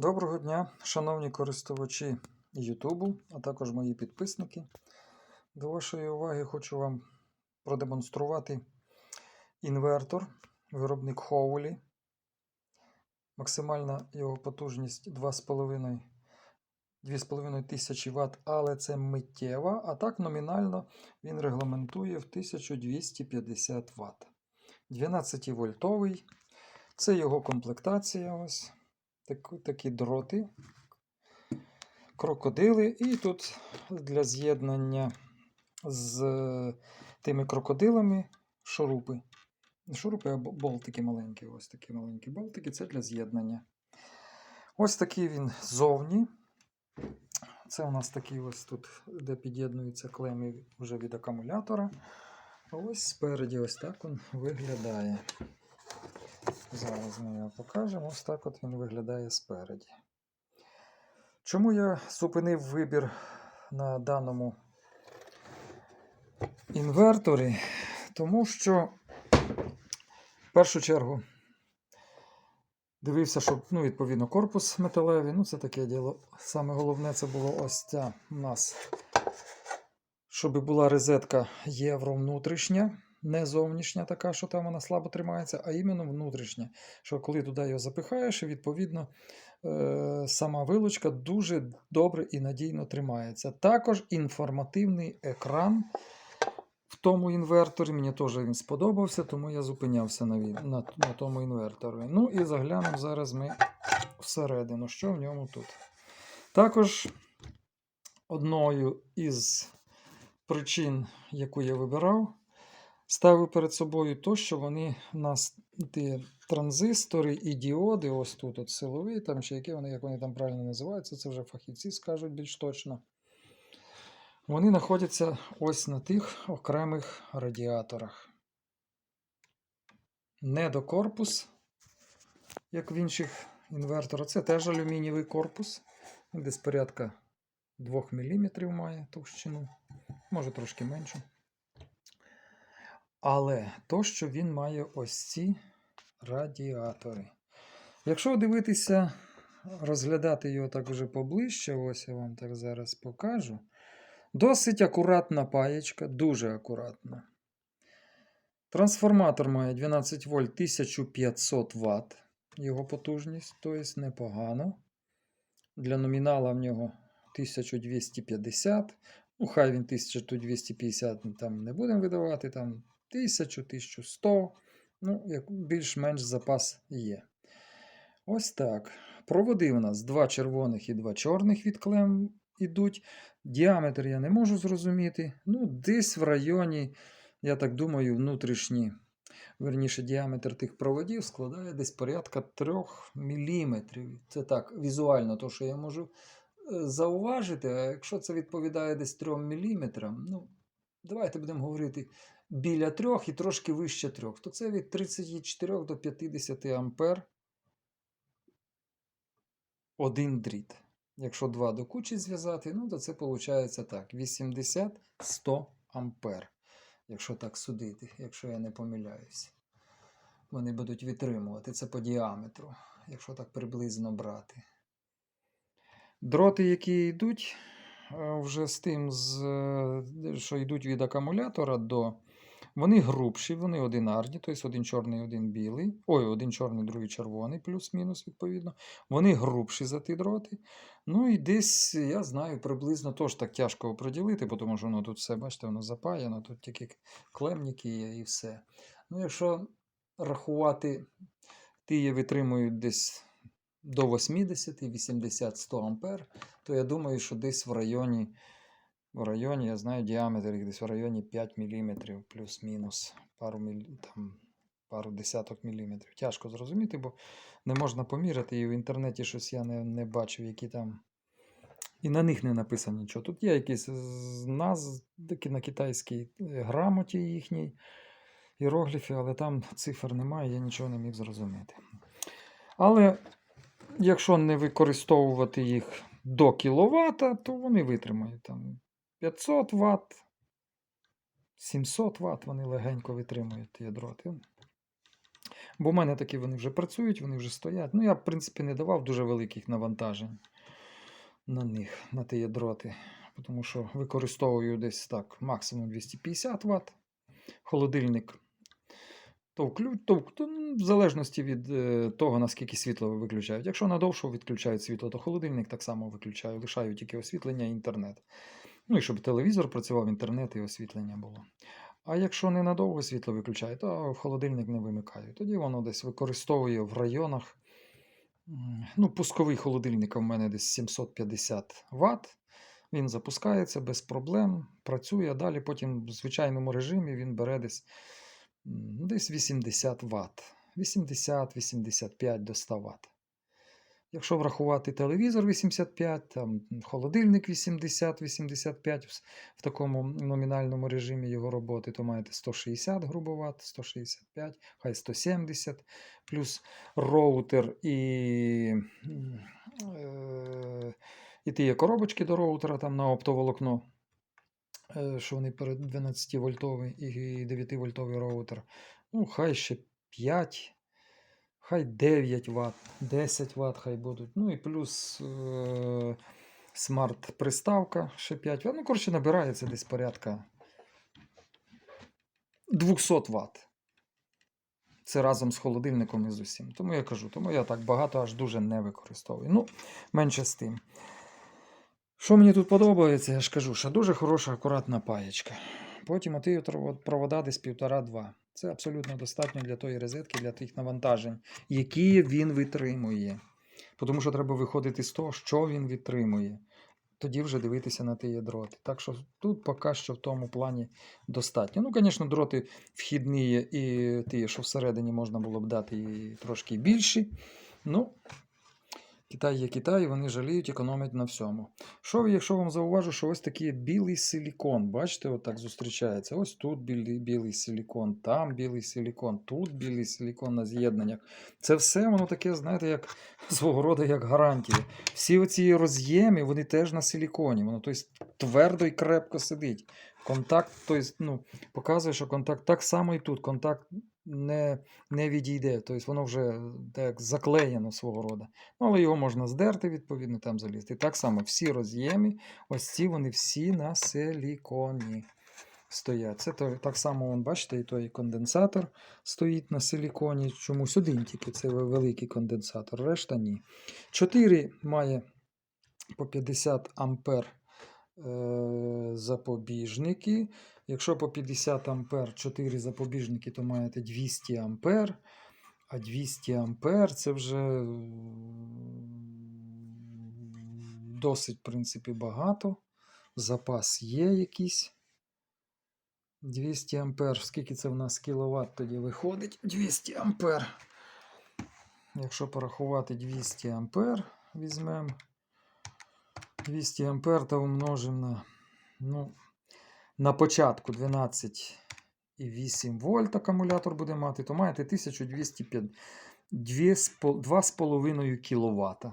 Доброго дня, шановні користувачі Ютубу, а також мої підписники. До вашої уваги хочу вам продемонструвати інвертор, виробник Хоулі. Максимальна його потужність 2,5 2,5 тисячі Вт, але це миттєва, а так номінально він регламентує в 1250 Вт. 12 вольтовий. Це його комплектація. ось так, такі дроти, крокодили, і тут для з'єднання з тими крокодилами шурупи. Шурупи, а болтики маленькі. Ось такі маленькі болтики це для з'єднання. Ось такий він ззовні. Це у нас такий ось тут, де під'єднуються клеми вже від акумулятора. Ось спереді ось так він виглядає. Зараз ми його покажемо. Ось так от він виглядає спереді. Чому я зупинив вибір на даному інверторі? Тому що в першу чергу дивився, щоб, ну, відповідно, корпус металевий. Ну, це таке діло. Саме головне це було ось ця у нас, щоб була розетка євро внутрішня не зовнішня така, що там вона слабо тримається, а іменно внутрішня. Що коли туди його запихаєш, відповідно, е, сама вилучка дуже добре і надійно тримається. Також інформативний екран в тому інверторі. Мені теж він сподобався, тому я зупинявся на, від- на, на тому інверторі. Ну і заглянемо зараз ми всередину, що в ньому тут. Також одною із причин, яку я вибирав, ставив перед собою то, що вони у нас ті транзистори і діоди, ось тут от силові, там чи які вони, як вони там правильно називаються, це вже фахівці скажуть більш точно. Вони знаходяться ось на тих окремих радіаторах. Не до корпус, як в інших інверторах. Це теж алюмінієвий корпус. Десь порядка 2 мм має товщину, може трошки менше. Але то, що він має ось ці радіатори. Якщо дивитися, розглядати його так вже поближче, ось я вам так зараз покажу. Досить акуратна паєчка, дуже акуратна. Трансформатор має 12 вольт 1500 Вт. Його потужність, тобто непогано. Для номінала в нього 1250. Ну, хай він 1250 там не будемо видавати, там 1000, 1100. Ну, більш-менш запас є. Ось так. Проводи у нас два червоних і два чорних від клем ідуть. Діаметр я не можу зрозуміти. Ну, десь в районі, я так думаю, внутрішній, верніше, діаметр тих проводів складає десь порядка 3 мм. Це так, візуально, то, що я можу е, зауважити. А якщо це відповідає десь 3 мм, ну, давайте будемо говорити біля 3 і трошки вище 3, то це від 34 до 50 ампер один дріт. Якщо два до кучі зв'язати, ну то це виходить так: 80-100 ампер. Якщо так судити, якщо я не помиляюсь. Вони будуть витримувати це по діаметру, якщо так приблизно брати. Дроти, які йдуть е, вже з тим, е, що йдуть від акумулятора до. Вони грубші, вони одинарні, тобто один чорний, один білий. Ой, один чорний, другий червоний, плюс-мінус, відповідно. Вони грубші за ті дроти. Ну і десь, я знаю, приблизно теж так тяжко оприділити, тому що воно тут все, бачите, воно запаяно, тут тільки клемніки є і все. Ну, якщо рахувати, ті витримують десь до 80, 80, 100 ампер, то я думаю, що десь в районі, в районі, я знаю, діаметр їх десь в районі 5 мм плюс-мінус, пару, мілі, там, пару десяток міліметрів. Тяжко зрозуміти, бо не можна поміряти, і в інтернеті щось я не, не бачив, які там. І на них не написано нічого. Тут є якісь наз, на китайській е, грамоті їхній іерогліфі, але там цифр немає, я нічого не міг зрозуміти. Але якщо не використовувати їх до кіловата, то вони витримають там 500 Вт, 700 Вт вони легенько витримують ті. Бо в мене такі вони вже працюють, вони вже стоять. Ну, я, в принципі, не давав дуже великих навантажень на них, на ті дроти. Тому що використовую десь так максимум 250 Вт. Холодильник то вклю... то, в- то, в залежності від е, того, наскільки світло виключають. Якщо надовше відключають світло, то холодильник так само виключаю, лишаю тільки освітлення і інтернет. Ну і щоб телевізор працював, інтернет і освітлення було. А якщо не надовго світло виключає, то холодильник не вимикаю. Тоді воно десь використовує в районах. Ну, пусковий холодильник у мене десь 750 Вт. Він запускається без проблем, працює. Далі потім в звичайному режимі він бере десь, десь 80 Вт. 80-85 до 100 Вт. Якщо врахувати телевізор 85, там холодильник 80-85 в, такому номінальному режимі його роботи, то маєте 160 грубо ватт, 165, хай 170, плюс роутер і, е, і ті коробочки до роутера там на оптоволокно, е, що вони перед 12 вольтовий і 9 вольтовий роутер. Ну, хай ще 5. Хай 9 Вт, 10 Вт хай будуть. Ну і плюс е- смарт-приставка ще 5 Вт. Ну, коротше, набирається десь порядка 200 Вт. Це разом з холодильником і з усім. Тому я кажу, тому я так багато аж дуже не використовую. Ну, менше з тим. Що мені тут подобається, я ж кажу, що дуже хороша, акуратна паєчка. Потім оті от провода десь півтора-два. Це абсолютно достатньо для тої розетки, для тих навантажень, які він витримує. Тому що треба виходити з того, що він витримує. Тоді вже дивитися на ті дроти. Так що тут поки що в тому плані достатньо. Ну, звісно, дроти вхідні і ті, що всередині можна було б дати і трошки більші. Ну, Китай є Китай, вони жаліють, економять на всьому. Що, якщо вам зауважу, що ось такий білий силікон, бачите, отак зустрічається. Ось тут білий, білий силікон, там білий силікон, тут білий силікон на з'єднаннях. Це все воно таке, знаєте, як свого роду як гарантія. Всі оці роз'єми, вони теж на силіконі. Воно тобто, твердо і крепко сидить. Контакт, тобто, ну, показує, що контакт так само і тут. Контакт не, не відійде. Тобто воно вже так заклеєно свого роду. Ну, але його можна здерти, відповідно, там залізти. Так само всі роз'єми, ось ці вони всі на силіконі стоять. Це то, так само, вон, бачите, і той конденсатор стоїть на силіконі. Чомусь один тільки це великий конденсатор, решта ні. 4 має по 50 ампер е, запобіжники. Якщо по 50 ампер 4 запобіжники, то маєте 200 ампер. А 200 ампер це вже досить, в принципі, багато. Запас є якийсь. 200 ампер. Скільки це в нас кіловат тоді виходить? 200 ампер. Якщо порахувати 200 ампер, візьмемо 200 ампер та умножимо на, ну, на початку 12,8 вольт акумулятор буде мати, то маєте 1205 2,5 кВт.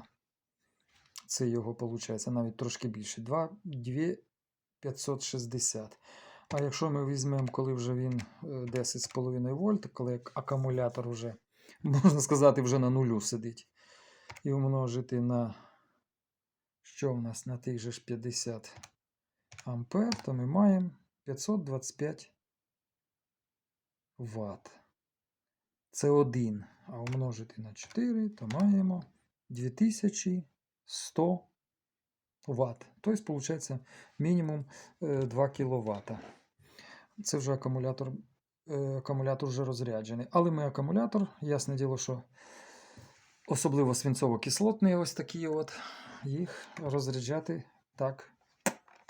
Це його виходить навіть трошки більше. 2560. А якщо ми візьмемо, коли вже він е, 10,5 вольт, коли акумулятор вже, можна сказати, вже на нулю сидить, і умножити на що в нас на тих же ж 50 ампер, то ми маємо 525 Вт. Це 1. А умножити на 4, то маємо 2100 Вт. Тобто, виходить, мінімум е, 2 кВт. Це вже акумулятор, е, акумулятор вже розряджений. Але ми акумулятор, ясне діло, що особливо свинцово-кислотний, ось такі от, їх розряджати так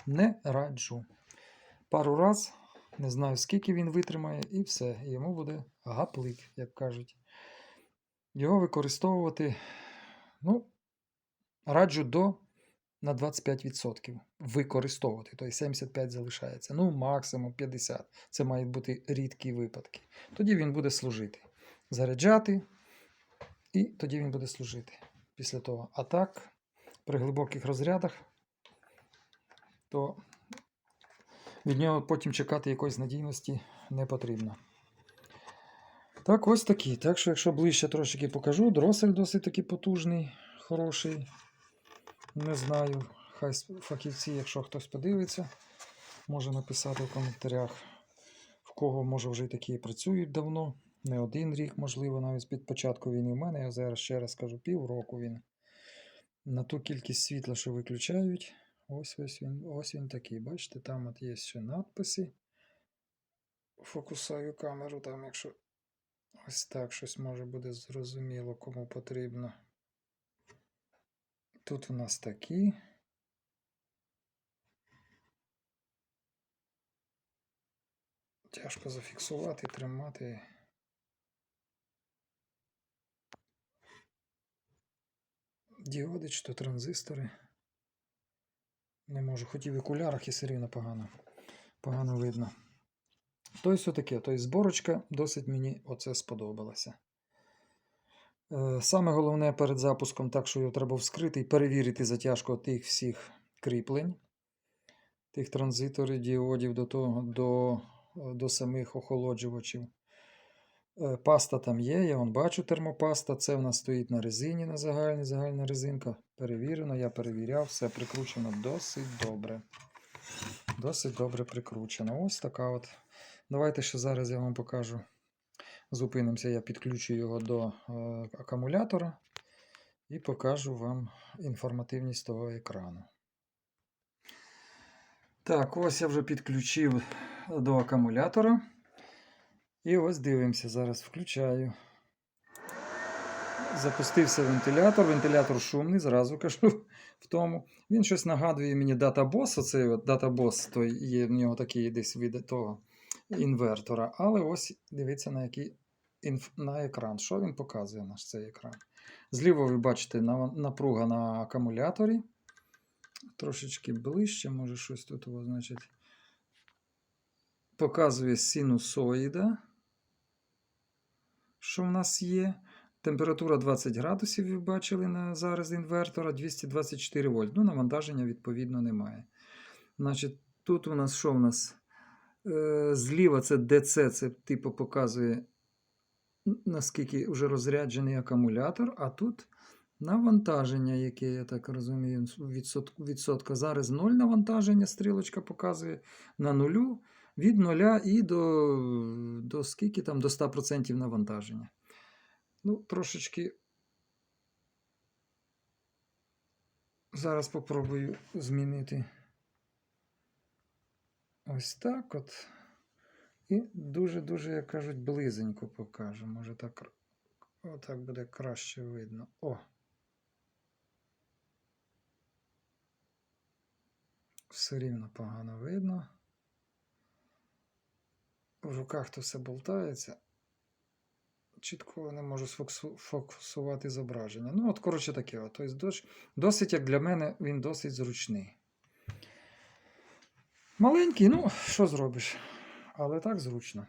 не раджу. Пару раз, не знаю скільки він витримає, і все. Йому буде гаплик, як кажуть. Його використовувати, ну, раджу до на 25% використовувати. Тобто 75 залишається. Ну, максимум 50. Це мають бути рідкі випадки. Тоді він буде служити. Заряджати, і тоді він буде служити після того. А так, при глибоких розрядах, то від нього потім чекати якоїсь надійності не потрібно. Так, ось такі. Так що, якщо ближче трошки покажу, дросель досить таки потужний, хороший. Не знаю. Хай фахівці, якщо хтось подивиться, може написати в коментарях, в кого може вже такі працюють давно. Не один рік, можливо, навіть від початку війни. У мене, я зараз ще раз кажу, півроку він. На ту кількість світла, що виключають. Ось ось він, ось він такий. Бачите, там от є ще надписи. Фокусую камеру, там, якщо ось так щось може буде зрозуміло, кому потрібно. Тут у нас такі. Тяжко зафіксувати, тримати. Діоди чи то транзистори. Не можу, хотів в окулярах і все рівно погано. Погано видно. Тобто таке, тобто зборочка досить мені оце сподобалася. Е, Саме головне перед запуском, так що його треба вскрити і перевірити затяжку тих всіх кріплень, тих транзиторів, діодів до, того, до, до самих охолоджувачів. Е, Паста там є, я вон бачу термопаста. Це в нас стоїть на резині на загальній, загальна резинка. Перевірено, я перевіряв, все прикручено досить добре. Досить добре прикручено. Ось така от. Давайте ще зараз я вам покажу. Зупинимося, я підключу його до е, акумулятора і покажу вам інформативність того екрану. Так, ось я вже підключив до акумулятора. І ось дивимося, зараз включаю. Запустився вентилятор. Вентилятор шумний, зразу кажу в тому. Він щось нагадує мені датабос. Оцей датабос, той є в нього такий десь від того інвертора. Але ось дивіться на який інф... на екран. Що він показує наш цей екран? Зліва ви бачите напруга на акумуляторі. Трошечки ближче, може щось тут, значить, показує синусоїда, що в нас є. Температура 20 градусів, ви бачили на зараз інвертора, 224 вольт. Ну, навантаження, відповідно, немає. Значить, тут у нас що в нас? Е, зліва це DC, це типу показує, наскільки вже розряджений акумулятор, а тут навантаження, яке, я так розумію, відсотка. Зараз 0 навантаження, стрілочка показує на нулю, від 0 і до, до скільки там, до 100% навантаження. Ну, трошечки. Зараз попробую змінити. Ось так от. І дуже-дуже, як кажуть, близенько покажу. Може так, отак буде краще видно. О! Все рівно погано видно. В руках то все болтається. Чітко не можу фокусувати зображення. Ну, от, коротше, таке. От. Тобто, дос- досить, як для мене, він досить зручний. Маленький, ну, що зробиш? Але так зручно.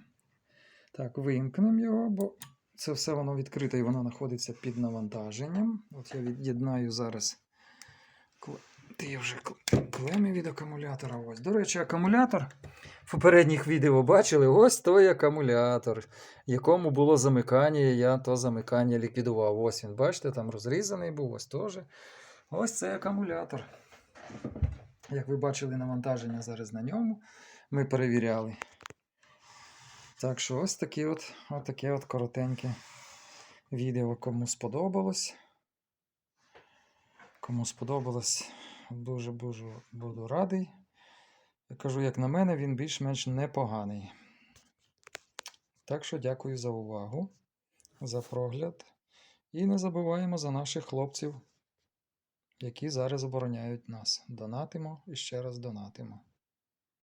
Так, вимкнемо його, бо це все воно відкрите і воно знаходиться під навантаженням. От я від'єднаю зараз ті вже кл- клеми від акумулятора. Ось. До речі, акумулятор в попередніх відео бачили, ось той акумулятор, якому було замикання, я то замикання ліквідував. Ось він, бачите, там розрізаний був, ось теж. Ось цей акумулятор. Як ви бачили, навантаження зараз на ньому. Ми перевіряли. Так що ось такі от, от таке от коротеньке відео. Кому сподобалось. Кому сподобалось, дуже дуже буду радий. Я кажу, як на мене, він більш-менш непоганий. Так що дякую за увагу, за прогляд. І не забуваємо за наших хлопців, які зараз обороняють нас. Донатимо і ще раз донатимо.